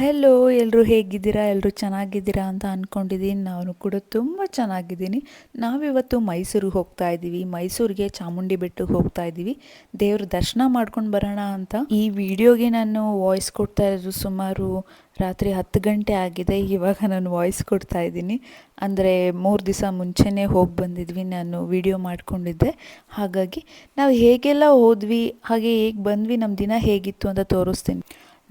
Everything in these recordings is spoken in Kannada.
ಹೆಲೋ ಎಲ್ಲರೂ ಹೇಗಿದ್ದೀರಾ? ಎಲ್ಲರೂ ಚೆನ್ನಾಗಿದ್ದೀರಾ ಅಂತ ಅಂದ್ಕೊಂಡಿದ್ದೀನಿ ನಾನು ಕೂಡ ತುಂಬ ಚೆನ್ನಾಗಿದ್ದೀನಿ. ನಾವಿವತ್ತು ಮೈಸೂರಿಗೆ ಹೋಗ್ತಾ ಇದ್ದೀವಿ. ಮೈಸೂರಿಗೆ ಚಾಮುಂಡಿ ಬೆಟ್ಟಕ್ಕೆ ಹೋಗ್ತಾ ಇದ್ದೀವಿ. ದೇವ್ರ ದರ್ಶನ ಮಾಡ್ಕೊಂಡು ಬರೋಣ ಅಂತ. ಈ ವಿಡಿಯೋಗೆ ನಾನು ವಾಯ್ಸ್ ಕೊಡ್ತಾ ಇರೋದು ಸುಮಾರು ರಾತ್ರಿ ಹತ್ತು ಗಂಟೆ ಆಗಿದೆ. ಇವಾಗ ನಾನು ವಾಯ್ಸ್ ಕೊಡ್ತಾ ಇದ್ದೀನಿ. ಅಂದರೆ ಮೂರು ದಿವಸ ಮುಂಚೆನೇ ಹೋಗಿ ಬಂದಿದ್ವಿ. ನಾನು ವಿಡಿಯೋ ಮಾಡಿಕೊಂಡಿದ್ದೆ. ಹಾಗಾಗಿ ನಾವು ಹೇಗೆಲ್ಲ ಹೋದ್ವಿ, ಹಾಗೆ ಹೇಗೆ ಬಂದ್ವಿ ನಮ್ಮ ದಿನ ಹೇಗಿತ್ತು ಅಂತ ತೋರಿಸ್ತೀನಿ.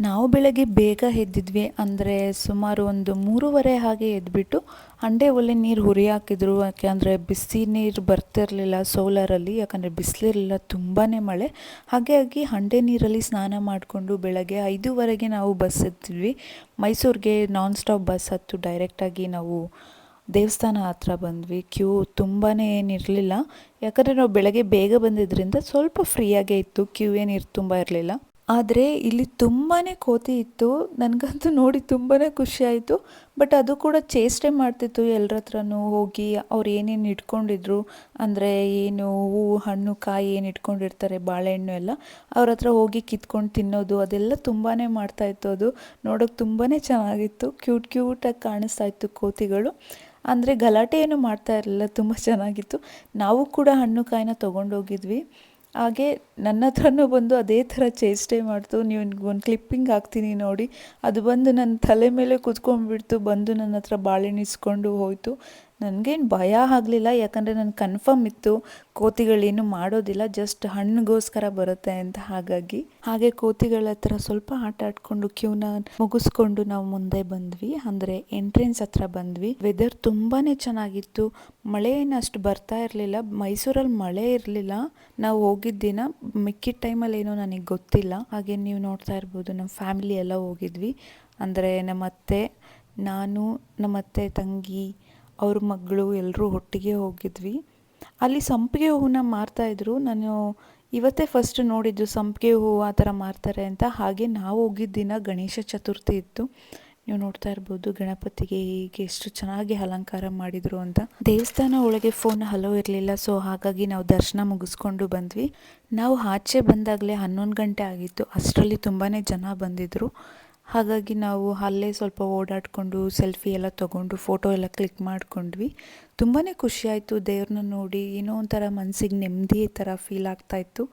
ನಾವು ಬೆಳಗ್ಗೆ ಬೇಗ ಎದ್ದಿದ್ವಿ ಅಂದರೆ ಸುಮಾರು ಒಂದು ಮೂರುವರೆ ಹಾಗೆ ಎದ್ಬಿಟ್ಟು ಹಂಡೆ ಒಲೆ ನೀರು ಹುರಿ ಹಾಕಿದ್ರು, ಯಾಕೆಂದರೆ ಬಿಸಿ ನೀರು ಬರ್ತಿರಲಿಲ್ಲ ಸೋಲಾರಲ್ಲಿ ಯಾಕಂದರೆ ಬಿಸಿಲಿರಲಿಲ್ಲ ತುಂಬಾ ಮಳೆ. ಹಾಗಾಗಿ ಹಂಡೆ ನೀರಲ್ಲಿ ಸ್ನಾನ ಮಾಡಿಕೊಂಡು ಬೆಳಗ್ಗೆ ಐದೂವರೆಗೆ ನಾವು ಬಸ್ ಎತ್ತಿದ್ವಿ ಮೈಸೂರಿಗೆ ನಾನ್ ಸ್ಟಾಪ್ ಬಸ್ ಹತ್ತು ಡೈರೆಕ್ಟಾಗಿ ನಾವು ದೇವಸ್ಥಾನ ಹತ್ರ ಬಂದ್ವಿ. ಕ್ಯೂ ತುಂಬಾ ಏನಿರಲಿಲ್ಲ. ಯಾಕಂದರೆ ನಾವು ಬೆಳಗ್ಗೆ ಬೇಗ ಬಂದಿದ್ದರಿಂದ ಸ್ವಲ್ಪ ಫ್ರೀಯಾಗೇ ಇತ್ತು. ಕ್ಯೂ ಏನು ತುಂಬ ಇರಲಿಲ್ಲ. ಆದರೆ ಇಲ್ಲಿ ತುಂಬಾ ಕೋತಿ ಇತ್ತು. ನನಗಂತೂ ನೋಡಿ ತುಂಬಾ ಖುಷಿ ಆಯಿತು. ಬಟ್ ಅದು ಕೂಡ ಚೇಷ್ಟೆ ಮಾಡ್ತಿತ್ತು ಎಲ್ಲರ ಹತ್ರನೂ ಹೋಗಿ ಅವ್ರು ಏನೇನು ಇಟ್ಕೊಂಡಿದ್ರು. ಅಂದರೆ ಏನು ಹೂವು ಹಣ್ಣು, ಕಾಯಿ ಏನು ಇಟ್ಕೊಂಡಿರ್ತಾರೆ, ಬಾಳೆಹಣ್ಣು ಎಲ್ಲ ಅವ್ರ ಹತ್ರ ಹೋಗಿ ಕಿತ್ಕೊಂಡು ತಿನ್ನೋದು, ಅದೆಲ್ಲ ತುಂಬಾ ಮಾಡ್ತಾಯಿತ್ತು ಅದು. ನೋಡೋಕೆ ತುಂಬಾ ಚೆನ್ನಾಗಿತ್ತು. ಕ್ಯೂಟ್ ಕ್ಯೂಟಾಗಿ ಕಾಣಿಸ್ತಾ ಇತ್ತು ಕೋತಿಗಳು. ಅಂದರೆ ಗಲಾಟೆ ಏನು ಮಾಡ್ತಾ ಇರಲಿಲ್ಲ, ತುಂಬ ಚೆನ್ನಾಗಿತ್ತು. ನಾವು ಕೂಡ ಹಣ್ಣು, ಕಾಯಿನ ತೊಗೊಂಡೋಗಿದ್ವಿ. ಹಾಗೆ ನನ್ನ ಹತ್ರನೂ ಬಂದು ಅದೇ ಥರ ಚೇಷ್ಟೆ ಮಾಡ್ತು. ನೀವು ಒಂದು ಕ್ಲಿಪ್ಪಿಂಗ್ ಹಾಕ್ತೀನಿ ನೋಡಿ. ಅದು ಬಂದು ನನ್ನ ತಲೆ ಮೇಲೆ ಕುತ್ಕೊಂಡ್ಬಿಡ್ತು. ಬಂದು ನನ್ನ ಹತ್ರ ಬಾಳೆಣಿಸ್ಕೊಂಡು ಹೋಯಿತು. ನನಗೇನು ಭಯ ಆಗಲಿಲ್ಲ, ಯಾಕಂದರೆ ನಾನು ಕನ್ಫರ್ಮ್ ಇತ್ತು ಕೋತಿಗಳೇನು ಮಾಡೋದಿಲ್ಲ ಜಸ್ಟ್ ಹಣ್ಣಿಗೋಸ್ಕರ ಬರುತ್ತೆ ಅಂತ ಹಾಗಾಗಿ. ಹಾಗೆ ಕೋತಿಗಳ ಹತ್ರ ಸ್ವಲ್ಪ ಆಟ ಆಡ್ಕೊಂಡು ಕ್ಯೂನ ಮುಗಿಸ್ಕೊಂಡು ನಾವು ಮುಂದೆ ಬಂದ್ವಿ. ಅಂದರೆ ಎಂಟ್ರೆನ್ಸ್ ಹತ್ರ ಬಂದ್ವಿ. ವೆದರ್ ತುಂಬಾ ಚೆನ್ನಾಗಿತ್ತು. ಮಳೆ ಏನು ಅಷ್ಟು ಬರ್ತಾ ಇರಲಿಲ್ಲ. ಮೈಸೂರಲ್ಲಿ ಮಳೆ ಇರಲಿಲ್ಲ. ನಾವು ಹೋಗಿದ್ದ ದಿನ ಮಿಕ್ಕಿದ ಟೈಮಲ್ಲಿ ಏನೋ ನನಗೆ ಗೊತ್ತಿಲ್ಲ. ಹಾಗೆ ನೀವು ನೋಡ್ತಾ ಇರ್ಬೋದು ನಮ್ಮ ಫ್ಯಾಮಿಲಿ ಎಲ್ಲ ಹೋಗಿದ್ವಿ. ಅಂದರೆ ನಮ್ಮ ಅತ್ತೆ ನಾನು ನಮ್ಮ ಅತ್ತೆ ತಂಗಿ ಅವ್ರ ಮಗಳು ಎಲ್ಲರೂ ಒಟ್ಟಿಗೆ ಹೋಗಿದ್ವಿ. ಅಲ್ಲಿ ಸಂಪಿಗೆ ಹೂವನ್ನ ಮಾರ್ತಾಯಿದ್ರು ನಾನು ಇವತ್ತೇ ಫಸ್ಟ್ ನೋಡಿದ್ದು ಸಂಪಿಗೆ ಹೂವು ಆ ಥರ ಮಾರ್ತಾರೆ ಅಂತ. ಹಾಗೆ ನಾವು ಹೋಗಿದ್ದ ದಿನ ಗಣೇಶ ಚತುರ್ಥಿ ಇತ್ತು. ನೀವು ನೋಡ್ತಾ ಇರ್ಬೋದು ಗಣಪತಿಗೆ ಹೀಗೆ ಎಷ್ಟು ಚೆನ್ನಾಗಿ ಅಲಂಕಾರ ಮಾಡಿದರು ಅಂತ. ದೇವಸ್ಥಾನ ಒಳಗೆ ಫೋನ್ ಹಲೋ ಇರಲಿಲ್ಲ ಸೊ ಹಾಗಾಗಿ ನಾವು ದರ್ಶನ ಮುಗಿಸ್ಕೊಂಡು ಬಂದ್ವಿ. ನಾವು ಆಚೆ ಬಂದಾಗಲೇ ಹನ್ನೊಂದು ಗಂಟೆ ಆಗಿತ್ತು. ಅಷ್ಟರಲ್ಲಿ ತುಂಬಾ ಜನ ಬಂದಿದ್ದರು ಹಾಗಾಗಿ ನಾವು ಅಲ್ಲೇ ಸ್ವಲ್ಪ ಓಡಾಡಿಕೊಂಡು ಸೆಲ್ಫಿ ಎಲ್ಲ ತೊಗೊಂಡು ಫೋಟೋ ಎಲ್ಲ ಕ್ಲಿಕ್ ಮಾಡಿಕೊಂಡ್ವಿ. ತುಂಬಾ ಖುಷಿಯಾಯಿತು ದೇವ್ರನ್ನ ನೋಡಿ. ಏನೋ ಒಂಥರ ಮನಸ್ಸಿಗೆ ನೆಮ್ಮದಿ ಥರ ಫೀಲ್ ಆಗ್ತಾಯಿತ್ತು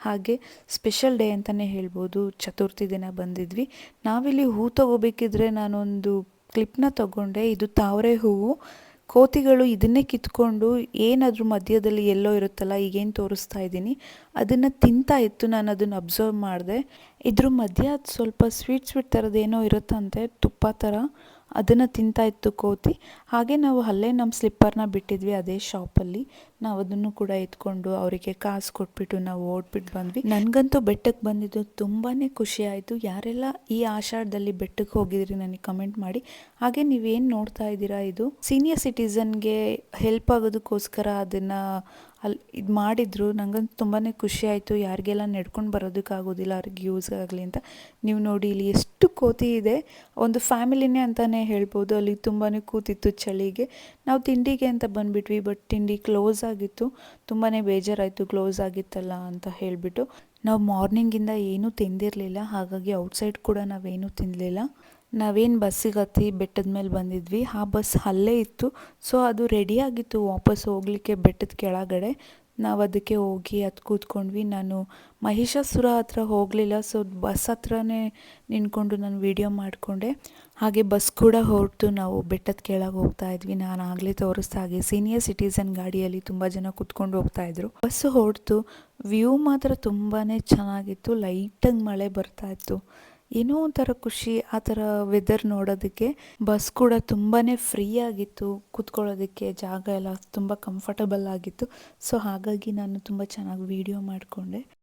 ಹಾಗೆ ಸ್ಪೆಷಲ್ ಡೇ ಅಂತಲೇ ಹೇಳ್ಬೋದು. ಚತುರ್ಥಿ ದಿನ ಬಂದಿದ್ವಿ. ನಾವಿಲ್ಲಿ ಹೂ ತೊಗೋಬೇಕಿದ್ರೆ ನಾನೊಂದು ಕ್ಲಿಪ್ನ ತೊಗೊಂಡೆ. ಇದು ತಾವರೆ ಹೂವು. ಕೋತಿಗಳು ಇದನ್ನೇ ಕಿತ್ಕೊಂಡು ಏನಾದರೂ ಮಧ್ಯದಲ್ಲಿ ಎಲ್ಲೋ ಇರುತ್ತಲ್ಲ, ಈಗೇನು ತೋರಿಸ್ತಾ ಇದ್ದೀನಿ. ಅದನ್ನು ತಿಂತಾ ಇತ್ತು, ನಾನು ಅದನ್ನು ಅಬ್ಸರ್ವ್ ಮಾಡಿದೆ. ಇದ್ರ ಮಧ್ಯ ಅದು ಸ್ವಲ್ಪ ಸ್ವೀಟ್ ಸ್ವೀಟ್ ಥರದ್ದು ಏನೋ ಇರುತ್ತಂತೆ, ತುಪ್ಪ ಥರ ಅದನ್ನು ತಿಂತಾ ಇತ್ತು ಕೋತಿ. ಹಾಗೆ ನಾವು ಅಲ್ಲೇ ನಮ್ಮ ಸ್ಲಿಪ್ಪರ್ನ ಬಿಟ್ಟಿದ್ವಿ ಅದೇ ಶಾಪಲ್ಲಿ. ನಾವು ಅದನ್ನು ಕೂಡ ಎತ್ಕೊಂಡು ಅವರಿಗೆ ಕಾಸು ಕೊಟ್ಬಿಟ್ಟು ನಾವು ಓಡ್ಬಿಟ್ಟು ಬಂದ್ವಿ. ನನಗಂತೂ ಬೆಟ್ಟಕ್ಕೆ ಬಂದಿದ್ದು ತುಂಬಾ ಖುಷಿ ಆಯಿತು. ಯಾರೆಲ್ಲ ಈ ಆಷಾಢದಲ್ಲಿ ಬೆಟ್ಟಕ್ಕೆ ಹೋಗಿದ್ರಿ ನನಗೆ ಕಮೆಂಟ್ ಮಾಡಿ. ಹಾಗೆ ನೀವೇನು ನೋಡ್ತಾ ಇದ್ದೀರಾ ಇದು? ಸೀನಿಯರ್ ಸಿಟಿಸನ್ಗೆ ಹೆಲ್ಪ್ ಆಗೋದಕ್ಕೋಸ್ಕರ ಅದನ್ನು ಅಲ್ಲಿ ಇದು ಮಾಡಿದ್ರು, ನಂಗಂತೂ ತುಂಬಾ ಖುಷಿ ಆಯಿತು. ಯಾರಿಗೆಲ್ಲ ನಡ್ಕೊಂಡು ಬರೋದಕ್ಕಾಗೋದಿಲ್ಲ, ಅವ್ರಿಗೆ ಯೂಸ್ ಆಗಲಿ ಅಂತ. ನೀವು ನೋಡಿ, ಇಲ್ಲಿ ಎಷ್ಟು ಕೋತಿ ಇದೆ. ಒಂದು ಫ್ಯಾಮಿಲಿನೇ ಅಂತಲೇ ಹೇಳ್ಬೋದು. ಅಲ್ಲಿ ತುಂಬಾ ಕೂತಿತ್ತು ಚಳಿಗೆ. ನಾವು ತಿಂಡಿಗೆ ಅಂತ ಬಂದುಬಿಟ್ವಿ, ಬಟ್ ತಿಂಡಿ ಕ್ಲೋಸ್ ಆಗಿತ್ತು. ತುಂಬಾ ಬೇಜಾರಾಯಿತು, ಕ್ಲೋಸ್ ಆಗಿತ್ತಲ್ಲ ಅಂತ ಹೇಳಿಬಿಟ್ಟು. ನಾವು ಮಾರ್ನಿಂಗಿಂದ ಏನೂ ತಿಂದಿರಲಿಲ್ಲ. ಹಾಗಾಗಿ ಔಟ್ಸೈಡ್ ಕೂಡ ನಾವೇನೂ ತಿನ್ನಲಿಲ್ಲ ನಾವೇನು ಬಸ್ಸಿಗೆ ಹತ್ತಿ ಬೆಟ್ಟದ ಮೇಲೆ ಬಂದಿದ್ವಿ. ಆ ಬಸ್ ಅಲ್ಲೇ ಇತ್ತು. ಸೊ ಅದು ರೆಡಿಯಾಗಿತ್ತು ವಾಪಸ್ ಹೋಗಲಿಕ್ಕೆ ಬೆಟ್ಟದ ಕೆಳಗಡೆ. ನಾವು ಅದಕ್ಕೆ ಹೋಗಿ ಅದು ಕೂತ್ಕೊಂಡ್ವಿ. ನಾನು ಮಹಿಷಾಸುರ ಹತ್ರ ಹೋಗಲಿಲ್ಲ. ಸೊ ಬಸ್ ಹತ್ರನೇ ನಿಂತ್ಕೊಂಡು ನಾನು ವಿಡಿಯೋ ಮಾಡಿಕೊಂಡೆ. ಹಾಗೆ ಬಸ್ ಕೂಡ ಹೊರಟು. ನಾವು ಬೆಟ್ಟದ ಕೆಳಗೆ ಹೋಗ್ತಾ ಇದ್ವಿ. ನಾನು ಆಗಲೇ ತೋರಿಸ್ತಾ ಹಾಗೆ ಸೀನಿಯರ್ ಸಿಟಿಸನ್ ಗಾಡಿಯಲ್ಲಿ ತುಂಬ ಜನ ಕೂತ್ಕೊಂಡು ಹೋಗ್ತಾ ಇದ್ರು. ಬಸ್ ಹೊರಟು. ವ್ಯೂ ಮಾತ್ರ ತುಂಬಾ ಚೆನ್ನಾಗಿತ್ತು. ಲೈಟಾಗಿ ಮಳೆ ಬರ್ತಾ ಇತ್ತು. ಏನೋ ಒಂಥರ ಖುಷಿ ಆ ಥರ ವೆದರ್ ನೋಡೋದಕ್ಕೆ. ಬಸ್ ಕೂಡ ತುಂಬಾ ಫ್ರೀ ಆಗಿತ್ತು. ಕೂತ್ಕೊಳ್ಳೋದಕ್ಕೆ ಜಾಗ ಎಲ್ಲ ತುಂಬ ಕಂಫರ್ಟಬಲ್ ಆಗಿತ್ತು. ಸೊ ಹಾಗಾಗಿ ನಾನು ತುಂಬ ಚೆನ್ನಾಗಿ ವೀಡಿಯೋ ಮಾಡಿಕೊಂಡೆ.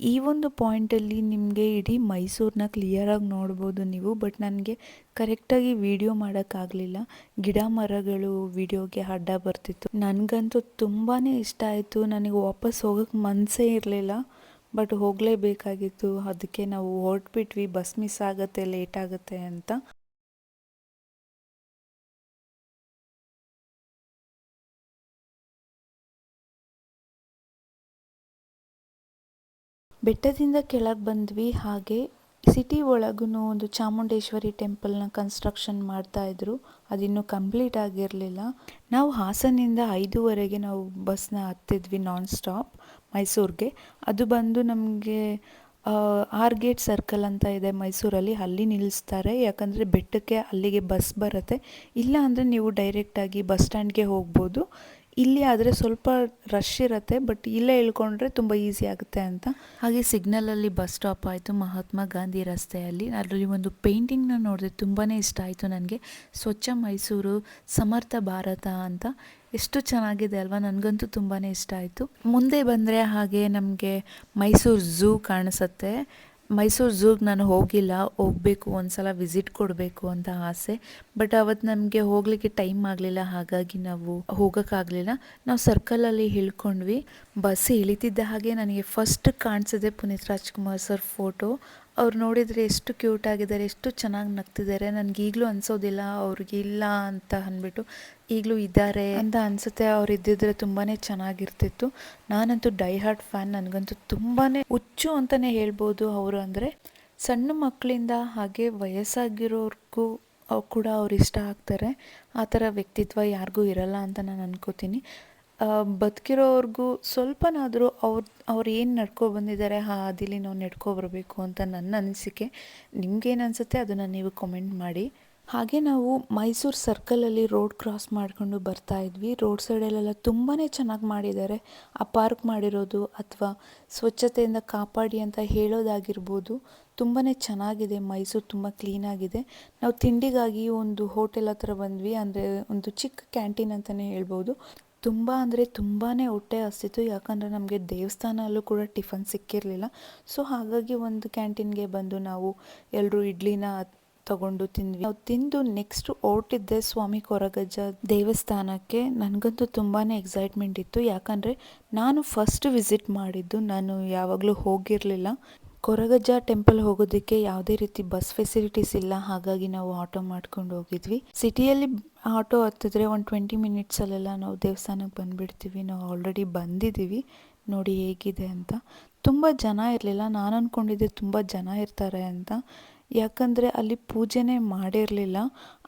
ಈ ಒಂದು ಪಾಯಿಂಟಲ್ಲಿ ನಿಮಗೆ ಇಡೀ ಮೈಸೂರನ್ನ ಕ್ಲಿಯರಾಗಿ ನೋಡ್ಬೋದು ನೀವು ಬಟ್ ನನಗೆ ಕರೆಕ್ಟಾಗಿ ವಿಡಿಯೋ ಮಾಡೋಕ್ಕಾಗಲಿಲ್ಲ ಗಿಡ ಮರಗಳು ವಿಡಿಯೋಗೆ ಅಡ್ಡ ಬರ್ತಿತ್ತು. ನನಗಂತೂ ತುಂಬಾ ಇಷ್ಟ ಆಯಿತು. ನನಗೆ ವಾಪಸ್ ಹೋಗೋಕ್ಕೆ ಮನಸ್ಸೇ ಇರಲಿಲ್ಲ ಬಟ್ ಹೋಗಲೇಬೇಕಾಗಿತ್ತು. ಅದಕ್ಕೆ ನಾವು ಹೊರಟ್ಬಿಟ್ವಿ. ಬಸ್ ಮಿಸ್ ಆಗುತ್ತೆ ಲೇಟ್ ಆಗುತ್ತೆ ಅಂತ. ಬೆಟ್ಟದಿಂದ ಕೆಳಗೆ ಬಂದ್ವಿ. ಹಾಗೆ ಸಿಟಿ ಒಳಗೂ ಒಂದು ಚಾಮುಂಡೇಶ್ವರಿ ಟೆಂಪಲ್ನ ಕನ್ಸ್ಟ್ರಕ್ಷನ್ ಮಾಡ್ತಾ ಇದ್ರು. ಅದಿನ್ನೂ ಕಂಪ್ಲೀಟ್ ಆಗಿರಲಿಲ್ಲ. ನಾವು ಹಾಸನಿಂದ ಐದೂವರೆಗೆ ನಾವು ಬಸ್ನ ಹತ್ತಿದ್ವಿ ನಾನ್ ಸ್ಟಾಪ್ ಮೈಸೂರಿಗೆ. ಅದು ಬಂದು ನಮಗೆ ಆರ್ ಗೇಟ್ ಸರ್ಕಲ್ ಅಂತ ಇದೆ ಮೈಸೂರಲ್ಲಿ ಅಲ್ಲಿ ನಿಲ್ಲಿಸ್ತಾರೆ ಯಾಕಂದರೆ ಬೆಟ್ಟಕ್ಕೆ ಅಲ್ಲಿಗೆ ಬಸ್ ಬರುತ್ತೆ. ಇಲ್ಲ ಅಂದರೆ ನೀವು ಡೈರೆಕ್ಟಾಗಿ ಬಸ್ ಸ್ಟ್ಯಾಂಡ್ಗೆ ಹೋಗ್ಬೋದು. ಇಲ್ಲಿ ಆದರೆ ಸ್ವಲ್ಪ ರಶ್ ಇರುತ್ತೆ ಬಟ್ ಇಲ್ಲೇ ಇಳ್ಕೊಂಡ್ರೆ ತುಂಬ ಈಸಿ ಆಗುತ್ತೆ ಅಂತ. ಹಾಗೆ ಸಿಗ್ನಲಲ್ಲಿ ಬಸ್ ಸ್ಟಾಪ್ ಆಯಿತು, ಮಹಾತ್ಮ ಗಾಂಧಿ ರಸ್ತೆಯಲ್ಲಿ. ಅದರಲ್ಲಿ ಒಂದು ಪೇಂಟಿಂಗ್ನ ನೋಡಿದೆ ತುಂಬಾ ಇಷ್ಟ ಆಯಿತು ನನಗೆ. ಸ್ವಚ್ಛ ಮೈಸೂರು, ಸಮರ್ಥ ಭಾರತ ಅಂತ. ಎಷ್ಟು ಚೆನ್ನಾಗಿದೆ ಅಲ್ವಾ? ನನಗಂತೂ ತುಂಬಾ ಇಷ್ಟ ಆಯಿತು. ಮುಂದೆ ಬಂದರೆ ಹಾಗೆ ನಮಗೆ ಮೈಸೂರು ಝೂ ಕಾಣಿಸುತ್ತೆ. ಮೈಸೂರು ಝೂಗೆ ನಾನು ಹೋಗಿಲ್ಲ, ಹೋಗಬೇಕು ಒಂದು ಸಲ ವಿಸಿಟ್ ಕೊಡಬೇಕು ಅಂತ ಆಸೆ. ಬಟ್ ಅವತ್ತು ನಮಗೆ ಹೋಗಲಿಕ್ಕೆ ಟೈಮ್ ಆಗಲಿಲ್ಲ, ಹಾಗಾಗಿ ನಾವು ಹೋಗೋಕ್ಕಾಗಲಿಲ್ಲ. ನಾವು ಸರ್ಕಲಲ್ಲಿ ಇಳ್ಕೊಂಡ್ವಿ ಬಸ್ ಇಳಿತಿದ್ದ ಹಾಗೆ ನನಗೆ ಫಸ್ಟ್ ಕಾಣಿಸಿದೆ ಪುನೀತ್ ರಾಜ್ಕುಮಾರ್ ಸರ್ ಫೋಟೋ ಅವ್ರು ನೋಡಿದರೆ ಎಷ್ಟು ಕ್ಯೂಟ್ ಆಗಿದ್ದಾರೆ, ಎಷ್ಟು ಚೆನ್ನಾಗಿ ನಗ್ತಿದ್ದಾರೆ, ನನಗೆ ಈಗಲೂ ಅನಿಸೋದಿಲ್ಲ ಅವ್ರಿಗಿಲ್ಲ ಅಂತ ಅಂದ್ಬಿಟ್ಟು ಈಗಲೂ ಇದ್ದಾರೆ ಅಂತ ಅನಿಸುತ್ತೆ. ಅವ್ರು ಇದ್ದಿದ್ರೆ ತುಂಬಾ ಚೆನ್ನಾಗಿರ್ತಿತ್ತು. ನಾನಂತೂ ಡೈ ಹಾರ್ಟ್ ಫ್ಯಾನ್, ನನಗಂತೂ ತುಂಬಾ ಹುಚ್ಚು ಅಂತಲೇ ಹೇಳ್ಬೋದು ಅವರು ಅಂದರೆ. ಸಣ್ಣ ಮಕ್ಕಳಿಂದ ಹಾಗೆ ವಯಸ್ಸಾಗಿರೋರ್ಗೂ ಕೂಡ ಅವ್ರು ಇಷ್ಟ ಆಗ್ತಾರೆ. ಆ ಥರ ವ್ಯಕ್ತಿತ್ವ ಯಾರಿಗೂ ಇರಲ್ಲ ಅಂತ ನಾನು ಅನ್ಕೋತೀನಿ. ಬದುಕಿರೋರ್ಗೂ ಸ್ವಲ್ಪನಾದರೂ ಅವ್ರ, ಅವ್ರು ಏನು ನಡ್ಕೊ ಬಂದಿದ್ದಾರೆ ಆ ಹಾದಿಲಿ ನಾವು ನಡ್ಕೊ ಬರಬೇಕು ಅಂತ ನನ್ನ ಅನಿಸಿಕೆ. ನಿಮ್ಗೇನು ಅನಿಸುತ್ತೆ ಅದನ್ನು ನೀವು ಕಮೆಂಟ್ ಮಾಡಿ. ಹಾಗೆ ನಾವು ಮೈಸೂರು ಸರ್ಕಲಲ್ಲಿ ರೋಡ್ ಕ್ರಾಸ್ ಮಾಡಿಕೊಂಡು ಬರ್ತಾ ಇದ್ವಿ. ರೋಡ್ ಸೈಡಲ್ಲೆಲ್ಲ ತುಂಬಾ ಚೆನ್ನಾಗಿ ಮಾಡಿದ್ದಾರೆ ಆ ಪಾರ್ಕ್ ಮಾಡಿರೋದು ಅಥವಾ ಸ್ವಚ್ಛತೆಯಿಂದ ಕಾಪಾಡಿ ಅಂತ ಹೇಳೋದಾಗಿರ್ಬೋದು. ತುಂಬಾ ಚೆನ್ನಾಗಿದೆ. ಮೈಸೂರು ತುಂಬ ಕ್ಲೀನಾಗಿದೆ ನಾವು ತಿಂಡಿಗಾಗಿ ಒಂದು ಹೋಟೆಲ್ ಹತ್ರ ಬಂದ್ವಿ. ಅಂದರೆ ಒಂದು ಚಿಕ್ಕ ಕ್ಯಾಂಟೀನ್ ಅಂತಲೇ ಹೇಳ್ಬೋದು. ತುಂಬ ಅಂದರೆ ತುಂಬಾ ಹೊಟ್ಟೆ ಹಸಿತು, ಯಾಕಂದರೆ ನಮಗೆ ದೇವಸ್ಥಾನಲ್ಲೂ ಕೂಡ ಟಿಫನ್ ಸಿಕ್ಕಿರಲಿಲ್ಲ. ಸೊ ಹಾಗಾಗಿ ಒಂದು ಕ್ಯಾಂಟೀನ್ಗೆ ಬಂದು ನಾವು ಎಲ್ಲರೂ ಇಡ್ಲಿನ ತಗೊಂಡು ತಿಂದ್ವಿ. ನಾವು ತಿಂದು ನೆಕ್ಸ್ಟ್ ಹೊರಟಿದ್ದೆ ಸ್ವಾಮಿ ಕೊರಗಜ್ಜ ದೇವಸ್ಥಾನಕ್ಕೆ. ನನಗಂತೂ ತುಂಬಾ ಎಕ್ಸೈಟ್ಮೆಂಟ್ ಇತ್ತು. ಯಾಕಂದರೆ ನಾನು ಫಸ್ಟ್ ವಿಸಿಟ್ ಮಾಡಿದ್ದು, ನಾನು ಯಾವಾಗಲೂ ಹೋಗಿರಲಿಲ್ಲ. ಕೊರಗಜ್ಜ ಟೆಂಪಲ್ ಹೋಗೋದಕ್ಕೆ ಯಾವುದೇ ರೀತಿ ಬಸ್ ಫೆಸಿಲಿಟೀಸ್ ಇಲ್ಲ. ಹಾಗಾಗಿ ನಾವು ಆಟೋ ಮಾಡ್ಕೊಂಡು ಹೋಗಿದ್ವಿ. ಸಿಟಿಯಲ್ಲಿ ಆಟೋ ಹತ್ತಿದ್ರೆ ಒಂದು ಟ್ವೆಂಟಿ ಮಿನಿಟ್ಸಲ್ಲೆಲ್ಲ ನಾವು ದೇವಸ್ಥಾನಕ್ಕೆ ಬಂದುಬಿಡ್ತೀವಿ. ನಾವು ಆಲ್ರೆಡಿ ಬಂದಿದ್ದೀವಿ. ನೋಡಿ ಹೇಗಿದೆ ಅಂತ. ತುಂಬ ಜನ ಇರಲಿಲ್ಲ. ನಾನು ಅಂದ್ಕೊಂಡಿದ್ದೆ ತುಂಬ ಜನ ಇರ್ತಾರೆ ಅಂತ. ಯಾಕಂದರೆ ಅಲ್ಲಿ ಪೂಜೆನೇ ಮಾಡಿರಲಿಲ್ಲ.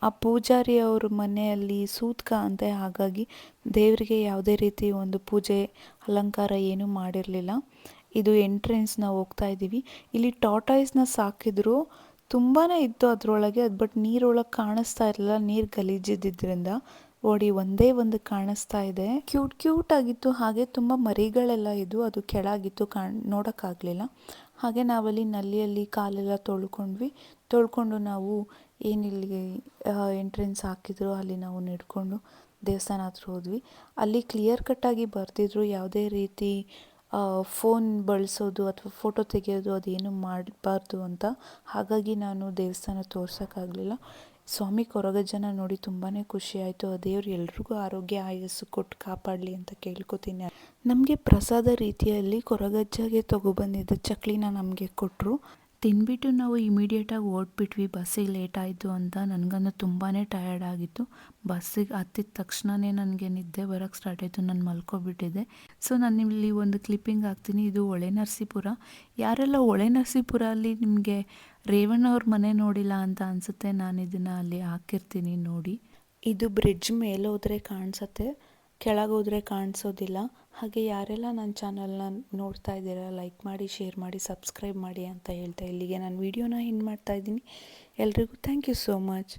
ಆ ಪೂಜಾರಿ ಅವ್ರ ಮನೆಯಲ್ಲಿ ಸೂತ್ಕ ಅಂತೆ. ಹಾಗಾಗಿ ದೇವರಿಗೆ ಯಾವುದೇ ರೀತಿ ಒಂದು ಪೂಜೆ ಅಲಂಕಾರ ಏನೂ ಮಾಡಿರಲಿಲ್ಲ. ಇದು ಎಂಟ್ರೆನ್ಸ್ ನಾವು ಹೋಗ್ತಾ ಇದ್ದೀವಿ. ಇಲ್ಲಿ ಟಾಟಾಯ್ಸ್ನ ಸಾಕಿದ್ರು ತುಂಬಾ ಇತ್ತು ಅದರೊಳಗೆ, ಅದು ಬಟ್ ನೀರೊಳಗೆ ಕಾಣಿಸ್ತಾ ಇರಲಿಲ್ಲ, ನೀರು ಗಲೀಜಿದ್ದರಿಂದ ಓಡಿ ಒಂದೇ ಒಂದು ಕಾಣಿಸ್ತಾ ಇದೆ. ಕ್ಯೂಟ್ ಕ್ಯೂಟ್ ಆಗಿತ್ತು, ಹಾಗೆ ತುಂಬ ಮರಿಗಳೆಲ್ಲ ಇದ್ದು ಅದು ಕೆಳಗಿತ್ತು, ಕಾಣ್, ನೋಡೋಕ್ಕಾಗಲಿಲ್ಲ. ಹಾಗೆ ನಾವಲ್ಲಿ ನಲ್ಲಿಯಲ್ಲಿ ಕಾಲೆಲ್ಲ ತೊಳ್ಕೊಂಡ್ವಿ. ತೊಳ್ಕೊಂಡು ನಾವು ಏನಿಲ್ಲಿ ಎಂಟ್ರೆನ್ಸ್ ಹಾಕಿದ್ರು, ಅಲ್ಲಿ ನಾವು ನಡ್ಕೊಂಡು ದೇವಸ್ಥಾನ ಹತ್ರ ಹೋದ್ವಿ. ಅಲ್ಲಿ ಕ್ಲಿಯರ್ ಕಟ್ಟಾಗಿ ಬರ್ತಿದ್ರು ಯಾವುದೇ ರೀತಿ ಫೋನ್ ಬಳಸೋದು ಅಥವಾ ಫೋಟೋ ತೆಗೆಯೋದು ಅದೇನು ಮಾಡಬಾರ್ದು ಅಂತ ಹಾಗಾಗಿ ನಾನು ದೇವಸ್ಥಾನ ತೋರ್ಸೋಕ್ಕಾಗಲಿಲ್ಲ. ಸ್ವಾಮಿ ಕೊರಗಜ್ಜನ ನೋಡಿ ತುಂಬಾ ಖುಷಿ ಆಯಿತು. ಆ ದೇವ್ರು ಎಲ್ರಿಗೂ ಆರೋಗ್ಯ, ಆಯಸ್ಸು ಕೊಟ್ಟು ಕಾಪಾಡಲಿ ಅಂತ ಕೇಳ್ಕೊತೀನಿ. ನಮಗೆ ಪ್ರಸಾದ ರೀತಿಯಲ್ಲಿ ಕೊರಗಜ್ಜಗೆ ತಗೊಬಂದಿದ್ದ ಚಕ್ಲಿನ ನಮಗೆ ಕೊಟ್ಟರು ತಿಂದ್ಬಿಟ್ಟು ನಾವು ಇಮಿಡಿಯೇಟಾಗಿ ಓಡ್ಬಿಟ್ವಿ, ಬಸ್ಸಿಗೆ ಲೇಟ್ ಆಯಿತು ಅಂತ. ನನಗಂದು ತುಂಬಾ ಟಯರ್ಡ್ ಆಗಿತ್ತು. ಬಸ್ಸಿಗೆ ಹತ್ತಿದ ತಕ್ಷಣವೇ ನನಗೆ ನಿದ್ದೆ ಬರೋಕ್ಕೆ ಸ್ಟಾರ್ಟ್ ಆಯಿತು, ನಾನು ಮಲ್ಕೊಬಿಟ್ಟಿದ್ದೆ. ಸೊ ನಾನು ಇಲ್ಲಿ ಒಂದು ಕ್ಲಿಪ್ಪಿಂಗ್ ಹಾಕ್ತೀನಿ. ಇದು ಹೊಳೆ ನರಸೀಪುರ ಯಾರೆಲ್ಲ ಹೊಳೆ ನರಸೀಪುರ ಅಲ್ಲಿ ನಿಮಗೆ ರೇವಣ್ಣ ಅವ್ರ ಮನೆ ನೋಡಿಲ್ಲ ಅಂತ ಅನಿಸುತ್ತೆ, ನಾನು ಇದನ್ನು ಅಲ್ಲಿ ಹಾಕಿರ್ತೀನಿ ನೋಡಿ. ಇದು ಬ್ರಿಡ್ಜ್ ಮೇಲೆ ಹೋದರೆ ಕಾಣಿಸುತ್ತೆ ಕೆಳಗೆ ಹೋದರೆ ಕಾಣಿಸೋದಿಲ್ಲ. ಹಾಗೆ ಯಾರೆಲ್ಲ ನನ್ನ ಚಾನಲ್ನ ನೋಡ್ತಾ ಇದ್ದೀರಾ ಲೈಕ್ ಮಾಡಿ ಶೇರ್ ಮಾಡಿ ಸಬ್ಸ್ಕ್ರೈಬ್ ಮಾಡಿ ಅಂತ ಹೇಳ್ತಾ ಇಲ್ಲಿಗೆ ನಾನು ವೀಡಿಯೋನ ಮಾಡ್ತಾ ಇದ್ದೀನಿ. ಎಲ್ರಿಗೂ ಥ್ಯಾಂಕ್ ಯು ಸೋ ಮಚ್